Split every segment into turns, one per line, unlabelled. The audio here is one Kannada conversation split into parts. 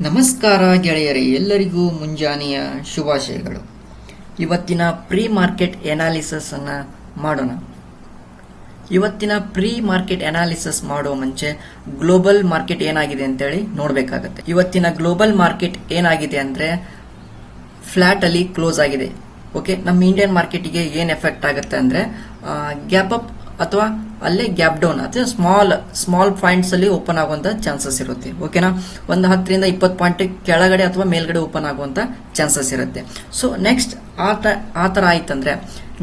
ನಮಸ್ಕಾರ ಗೆಳೆಯರೇ, ಎಲ್ಲರಿಗೂ ಮುಂಜಾನೆಯ ಶುಭಾಶಯಗಳು. ಇವತ್ತಿನ ಪ್ರೀ ಮಾರ್ಕೆಟ್ ಎನಾಲಿಸನ್ನು ಮಾಡೋಣ. ಇವತ್ತಿನ ಪ್ರೀ ಮಾರ್ಕೆಟ್ ಅನಾಲಿಸಿಸ್ ಮಾಡೋ ಮುಂಚೆ ಗ್ಲೋಬಲ್ ಮಾರ್ಕೆಟ್ ಏನಾಗಿದೆ ಅಂತೇಳಿ ನೋಡಬೇಕಾಗತ್ತೆ. ಇವತ್ತಿನ ಗ್ಲೋಬಲ್ ಮಾರ್ಕೆಟ್ ಏನಾಗಿದೆ ಅಂದ್ರೆ ಫ್ಲಾಟ್ ಅಲ್ಲಿ ಕ್ಲೋಸ್ ಆಗಿದೆ. ಓಕೆ ನಮ್ಮ ಇಂಡಿಯನ್ ಮಾರ್ಕೆಟಿಗೆ ಏನ್ ಎಫೆಕ್ಟ್ ಆಗುತ್ತೆ ಅಂದ್ರೆ ಗ್ಯಾಪ್ ಅಪ್ ಅಥವಾ ಅಲ್ಲೇ ಗ್ಯಾಪ್ ಡೌನ್ ಅಥವಾ ಸ್ಮಾಲ್ ಸ್ಮಾಲ್ ಪಾಯಿಂಟ್ಸ್ ಅಲ್ಲಿ ಓಪನ್ ಆಗುವಂತ ಚಾನ್ಸಸ್ ಇರುತ್ತೆ. ಓಕೆನಾ ಒಂದು ಹತ್ತರಿಂದ ಇಪ್ಪತ್ತು ಪಾಯಿಂಟ್ ಕೆಳಗಡೆ ಅಥವಾ ಮೇಲ್ಗಡೆ ಓಪನ್ ಆಗುವಂತ ಚಾನ್ಸಸ್ ಇರುತ್ತೆ. ಸೊ ನೆಕ್ಸ್ಟ್ ಆ ಥರ ಆ ಥರ ಆಯ್ತಂದ್ರೆ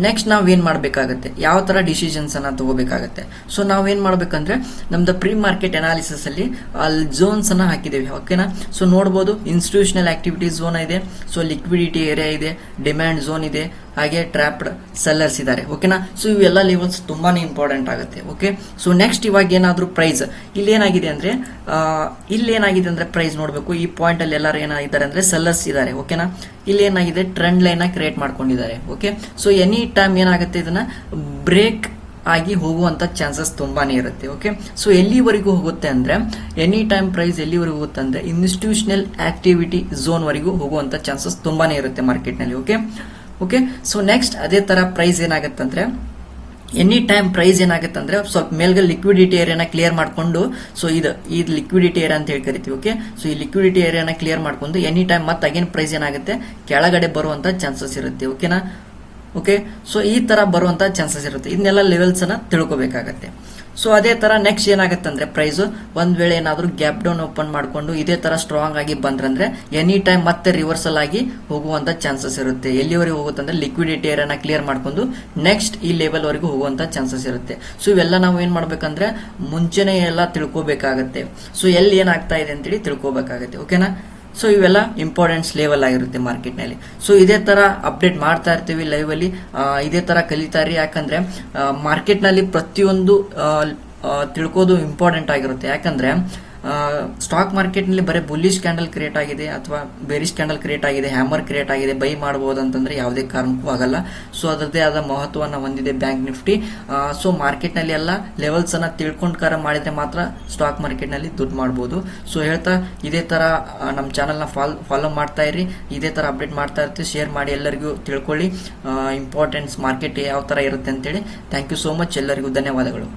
ನೆಕ್ಸ್ಟ್ ನಾವು ಏನು ಮಾಡ್ಬೇಕಾಗತ್ತೆ? ಯಾವ ಥರ ಡಿಸಿಷನ್ಸ್ ಅನ್ನ ತಗೋಬೇಕಾಗತ್ತೆ? ಸೊ ನಾವೇನು ಮಾಡಬೇಕಂದ್ರೆ ನಮ್ದು ಪ್ರೀ ಮಾರ್ಕೆಟ್ ಅನಾಲಿಸಿಸ್ ಅಲ್ಲಿ ಅಲ್ಲಿ ಝೋನ್ಸ್ ಅನ್ನ ಹಾಕಿದ್ದೇವೆ ಓಕೆನಾ ಸೊ ನೋಡ್ಬೋದು ಇನ್ಸ್ಟಿಟ್ಯೂಷನಲ್ ಆಕ್ಟಿವಿಟಿ ಝೋನ್ ಇದೆ ಸೊ ಲಿಕ್ವಿಡಿಟಿ ಏರಿಯಾ ಇದೆ ಡಿಮ್ಯಾಂಡ್ ಝೋನ್ ಇದೆ, ಹಾಗೆ ಟ್ರಾಪ್ಡ್ ಸೆಲ್ಲರ್ಸ್ ಇದ್ದಾರೆ ಓಕೆನಾ ಸೊ ಇವೆಲ್ಲ ಲೆವೆಲ್ಸ್ ತುಂಬಾನೇ ಇಂಪಾರ್ಟೆಂಟ್ ಆಗುತ್ತೆ ಓಕೆ ಸೊ ನೆಕ್ಸ್ಟ್ ಇವಾಗ ಏನಾದರೂ ಪ್ರೈಸ್ ಇಲ್ಲಿ ಏನಾಗಿದೆ ಅಂದ್ರೆ ಅಂದರೆ ಇಲ್ಲಿ ಏನಾಗಿದೆ ಅಂದ್ರೆ ಪ್ರೈಸ್ ನೋಡಬೇಕು, ಈ ಪಾಯಿಂಟ್ ಅಲ್ಲಿ ಎಲ್ಲರೂ ಏನಾಗಿದ್ದಾರೆ ಅಂದ್ರೆ ಸೆಲ್ಲರ್ಸ್ ಇದ್ದಾರೆ ಓಕೆನಾ ಇಲ್ಲಿ ಏನಾಗಿದೆ? ಟ್ರೆಂಡ್ ಲೈನ್ ಕ್ರಿಯೇಟ್ ಮಾಡ್ಕೊಂಡಿದ್ದಾರೆ ಓಕೆ ಸೊ ಎನಿ ಟೈಮ್ ಏನಾಗುತ್ತೆ ಇದನ್ನ? ಬ್ರೇಕ್ ಆಗಿ ಹೋಗುವಂತ ಚಾನ್ಸಸ್ ತುಂಬಾನೇ ಇರುತ್ತೆ ಓಕೆ ಸೊ ಎಲ್ಲಿವರೆಗೂ ಹೋಗುತ್ತೆ ಅಂದ್ರೆ ಎನಿ ಟೈಮ್ ಪ್ರೈಸ್ ಎಲ್ಲಿವರೆಗೂ ಹೋಗುತ್ತೆ ಅಂದ್ರೆ ಇನ್ಸ್ಟಿಟ್ಯೂಷನಲ್ ಆಕ್ಟಿವಿಟಿ ಝೋನ್ ವರೆಗೂ ಹೋಗುವಂತ ಚಾನ್ಸಸ್ ತುಂಬಾನೇ ಇರುತ್ತೆ ಮಾರ್ಕೆಟ್ನಲ್ಲಿ ಓಕೆ ಓಕೆ ಸೊ ನೆಕ್ಸ್ಟ್ ಅದೇ ತರ ಪ್ರೈಸ್ ಏನಾಗುತ್ತೆ ಅಂದ್ರೆ ಎನಿ ಟೈಮ್ ಪ್ರೈಸ್ ಏನಾಗುತ್ತೆ ಅಂದ್ರೆ ಸ್ವಲ್ಪ ಮೇಲ್ಗಡೆ ಲಿಕ್ವಿಡಿಟಿ ಏರಿಯಾನ ಕ್ಲಿಯರ್ ಮಾಡ್ಕೊಂಡು ಸೊ ಇದು, ಈ ಲಿಕ್ವಿಡಿಟಿ ಏರಿಯಾ ಅಂತ ಹೇಳಿ ಕರಿತೀವಿ ಓಕೆ ಸೊ ಈ ಲಿಕ್ವಿಡಿಟಿ ಏರಿಯಾನ ಕ್ಲಿಯರ್ ಮಾಡ್ಕೊಂಡು ಎನಿ ಟೈಮ್ ಮತ್ತೆ ಅಗೇನ್ ಪ್ರೈಸ್ ಏನಾಗುತ್ತೆ, ಕೆಳಗಡೆ ಬರುವಂತ ಚಾನ್ಸಸ್ ಇರುತ್ತೆ ಓಕೆನಾ ಓಕೆ ಸೊ ಈ ತರ ಬರುವಂತ ಚಾನ್ಸಸ್ ಇರುತ್ತೆ. ಇದನ್ನೆಲ್ಲ ಲೆವೆಲ್ಸ್ ಅನ್ನ ತಿಳ್ಕೊಬೇಕಾಗತ್ತೆ. ಸೊ ಅದೇ ತರ ನೆಕ್ಸ್ಟ್ ಏನಾಗುತ್ತೆ ಅಂದ್ರೆ ಪ್ರೈಸ್ ಒಂದ್ ವೇಳೆ ಏನಾದ್ರೂ ಗ್ಯಾಪ್ ಡೌನ್ ಓಪನ್ ಮಾಡ್ಕೊಂಡು ಇದೇ ತರ ಸ್ಟ್ರಾಂಗ್ ಆಗಿ ಬಂದ್ರಂದ್ರೆ ಎನಿ ಟೈಮ್ ಮತ್ತೆ ರಿವರ್ಸಲ್ ಆಗಿ ಹೋಗುವಂತ ಚಾನ್ಸಸ್ ಇರುತ್ತೆ. ಎಲ್ಲಿವರೆಗೆ ಹೋಗುತ್ತೆ ಅಂದ್ರೆ ಲಿಕ್ವಿಡಿಟಿ ಏರಿಯಾನ ಕ್ಲಿಯರ್ ಮಾಡ್ಕೊಂಡು ನೆಕ್ಸ್ಟ್ ಈ ಲೆವೆಲ್ ವರೆಗೂ ಹೋಗುವಂತ ಚಾನ್ಸಸ್ ಇರುತ್ತೆ. ಸೊ ಇವೆಲ್ಲ ನಾವು ಏನ್ ಮಾಡ್ಬೇಕಂದ್ರೆ ಮುಂಚೆನೆ ಎಲ್ಲ ತಿಳ್ಕೋಬೇಕಾಗತ್ತೆ. ಸೊ ಎಲ್ಲಿ ಏನಾಗ್ತಾ ಇದೆ ಅಂತೇಳಿ ತಿಳ್ಕೊಬೇಕಾಗತ್ತೆ. ಓಕೆನಾ ಸೊ ಇವೆಲ್ಲ ಇಂಪಾರ್ಟೆನ್ಸ್ ಲೆವೆಲ್ ಆಗಿರುತ್ತೆ ಮಾರ್ಕೆಟ್ನಲ್ಲಿ. ಸೊ ಇದೇ ತರ ಅಪ್ಡೇಟ್ ಮಾಡ್ತಾ ಇರ್ತೀವಿ ಲೈವ್ ಅಲ್ಲಿ. ಇದೇ ತರ ಕಲಿತಾರೆ ಯಾಕಂದ್ರೆ ಮಾರ್ಕೆಟ್ನಲ್ಲಿ ಪ್ರತಿಯೊಂದು ತಿಳ್ಕೋದು ಇಂಪಾರ್ಟೆಂಟ್ ಆಗಿರುತ್ತೆ. ಯಾಕಂದ್ರೆ ಸ್ಟಾಕ್ ಮಾರ್ಕೆಟ್ನಲ್ಲಿ ಬರೀ ಬುಲ್ಲಿಶ್ ಕ್ಯಾಂಡಲ್ ಕ್ರಿಯೇಟ್ ಆಗಿದೆ ಅಥವಾ ಬೇರಿಶ್ ಕ್ಯಾಂಡಲ್ ಕ್ರಿಯೇಟ್ ಆಗಿದೆ ಹ್ಯಾಮರ್ ಕ್ರಿಯೇಟ್ ಆಗಿದೆ ಬೈ ಮಾಡಬಹುದು ಅಂತಂದ್ರೆ ಯಾವುದೇ ಕಾರಣಕ್ಕೂ ಆಗಲ್ಲ. ಸೊ ಅದರದ್ದೇ ಆದ ಮಹತ್ವವನ್ನು ಹೊಂದಿದೆ ಬ್ಯಾಂಕ್ ನಿಫ್ಟಿ. ಸೊ ಮಾರ್ಕೆಟ್ನಲ್ಲಿ ಎಲ್ಲ ಲೆವೆಲ್ಸ್ ಅನ್ನ ತಿಳ್ಕೊಂಡು ಕಾರ ಮಾಡಿದ್ರೆ ಮಾತ್ರ ಸ್ಟಾಕ್ ಮಾರ್ಕೆಟ್ನಲ್ಲಿ ದುಡ್ಡು ಮಾಡಬಹುದು ಸೊ ಹೇಳ್ತಾ ಇದೇ ತರ ನಮ್ಮ ಚಾನಲ್ನ ಫಾಲೋ ಮಾಡ್ತಾ ಇರಿ. ಇದೇ ತರ ಅಪ್ಡೇಟ್ ಮಾಡ್ತಾ ಇರ್ತೀವಿ. ಶೇರ್ ಮಾಡಿ ಎಲ್ಲರಿಗೂ ತಿಳ್ಕೊಳ್ಳಿ. ಇಂಪಾರ್ಟೆನ್ಸ್ ಮಾರ್ಕೆಟ್ ಯಾವ ತರ ಇರುತ್ತೆ ಅಂತೇಳಿ. ಥ್ಯಾಂಕ್ ಯು ಸೋ ಮಚ್ ಎಲ್ಲರಿಗೂ ಧನ್ಯವಾದಗಳು.